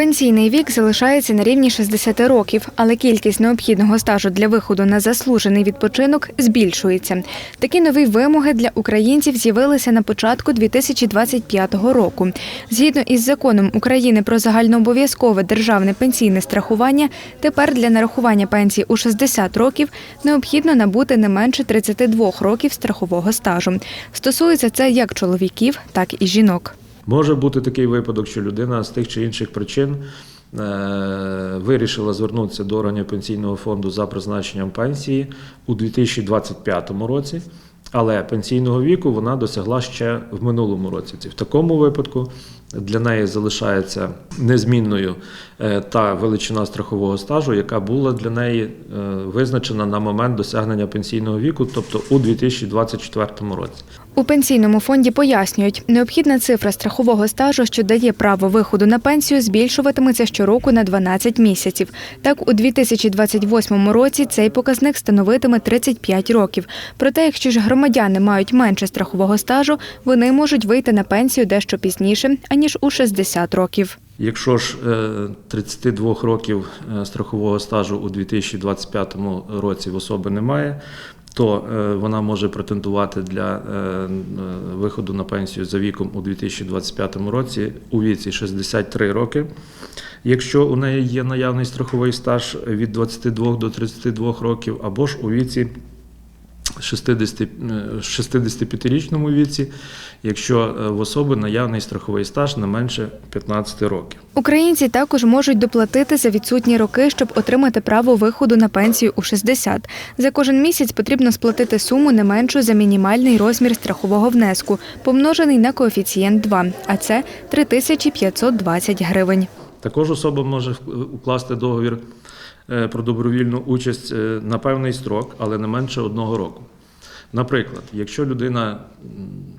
Пенсійний вік залишається на рівні 60 років, але кількість необхідного стажу для виходу на заслужений відпочинок збільшується. Такі нові вимоги для українців з'явилися на початку 2025 року. Згідно із законом України про загальнообов'язкове державне пенсійне страхування, тепер для нарахування пенсії у 60 років необхідно набути не менше 32 років страхового стажу. Стосується це як чоловіків, так і жінок. Може бути такий випадок, що людина з тих чи інших причин е, вирішила звернутися до органів пенсійного фонду за призначенням пенсії у 2025 році, але пенсійного віку вона досягла ще в минулому році. В такому випадку для неї залишається незмінною е, та величина страхового стажу, яка була для неї е, визначена на момент досягнення пенсійного віку, тобто у 2024 році. У пенсійному фонді пояснюють, необхідна цифра страхового стажу, що дає право виходу на пенсію, збільшуватиметься щороку на 12 місяців. Так, у 2028 році цей показник становитиме 35 років. Проте, якщо ж громадяни мають менше страхового стажу, вони можуть вийти на пенсію дещо пізніше, аніж у 60 років. Якщо ж е, 32 років е, страхового стажу у 2025 році в особи немає, то е, вона може претендувати для е, е, виходу на пенсію за віком у 2025 році у віці 63 роки. Якщо у неї є наявний страховий стаж від 22 до 32 років, або ж у віці 60, 65-річному віці, якщо е, в особи наявний страховий стаж не менше 15 років. Українці також можуть доплатити за відсутні роки, щоб отримати право виходу на пенсію у 60. За кожен місяць потрібно сплатити суму не меншу за мінімальний розмір страхового внеску, помножений на коефіцієнт 2, а це 3520 гривень. Також особа може укласти договір е, про добровільну участь е, на певний строк, але не менше одного року. Наприклад, якщо людина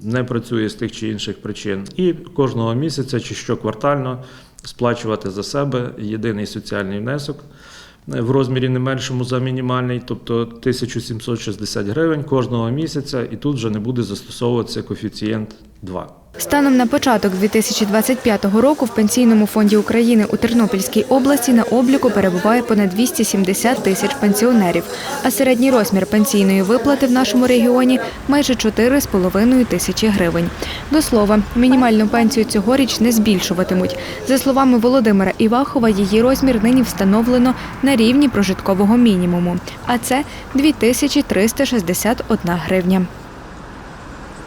не працює з тих чи інших причин, і кожного місяця чи щоквартально сплачувати за себе єдиний соціальний внесок е, в розмірі не меншому за мінімальний, тобто 1760 гривень кожного місяця, і тут вже не буде застосовуватися коефіцієнт 2. Станом на початок 2025 року в Пенсійному фонді України у Тернопільській області на обліку перебуває понад 270 тисяч пенсіонерів, а середній розмір пенсійної виплати в нашому регіоні майже 4,5 тисячі гривень. До слова, мінімальну пенсію цьогоріч не збільшуватимуть. За словами Володимира Івахова, її розмір нині встановлено на рівні прожиткового мінімуму, а це 2361 гривня.